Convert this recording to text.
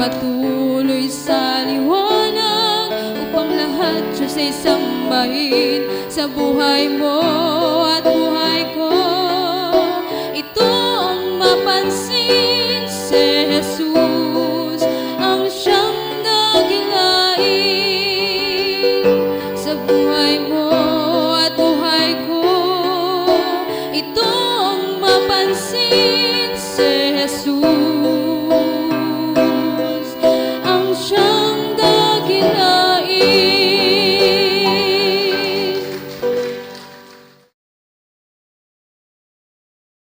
Patuloy sa liwanag Upang lahat siya sa isang bahin Sa buhay mo at buhay buhay mo ko. Ito mapansin si Jesus.